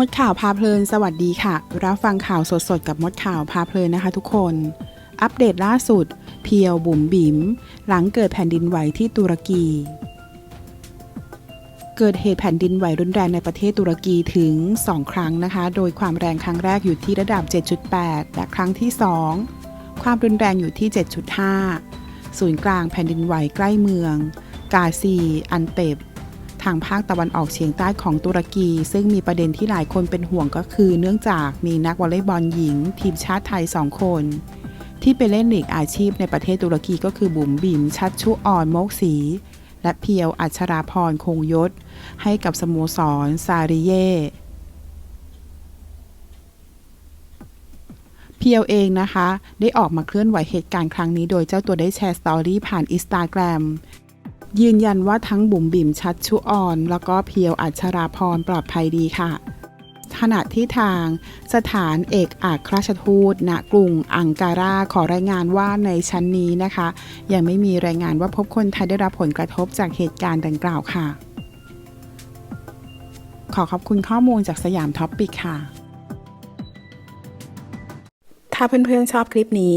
มดข่าวพาเพลินสวัสดีค่ะ รับฟังข่าวสดๆ กับมดข่าวพาเพลินนะคะทุกคน อัปเดตล่าสุด เพียวบุ๋มบิ๋มหลังเกิดแผ่นดินไหวที่ตุรกี เกิดเหตุแผ่นดินไหวรุนแรงในประเทศตุรกีถึง 2 ครั้งนะคะ โดยความแรงครั้งแรกอยู่ที่ระดับ 7.8 และครั้งที่ 2 ความรุนแรงอยู่ที่ 7.5 ศูนย์กลางแผ่นดินไหวใกล้เมือง กาซี อันเตบ ทางภาคตะวันออกเฉียงใต้ของตุรกี ซึ่งมีประเด็นที่หลายคนเป็นห่วงก็คือ เนื่องจากมีนักวอลเลย์บอลหญิง ทีมชาติไทย 2 คน ที่ไปเล่นลีกอาชีพในประเทศตุรกีก็คือบุ๋มบิ๋มชัดชุออนโมกศรีและเพียวอัชราพรคงยศ ให้กับสโมสรซาริเยเพียวเองนะคะ ได้ออกมาเคลื่อนไหวเหตุการณ์ครั้งนี้โดยเจ้าตัวได้แชร์สตอรี่ผ่านอินสตาแกรม ยืนยันว่าทั้งบุ๋มบิ๋มชัดชุออน แล้วก็เพียวอัชราพรปลอดภัยดีค่ะ ขณะที่ทางสถานเอกอัครราชทูตณกรุงอังการาขอรายงานว่าในชั้นนี้นะคะ ยังไม่มีรายงานว่าพบคนไทยได้รับผลกระทบจากเหตุการณ์ดังกล่าวค่ะ ขอขอบคุณข้อมูลจากสยามท็อปปิกค่ะ ถ้าเพื่อนๆชอบคลิปนี้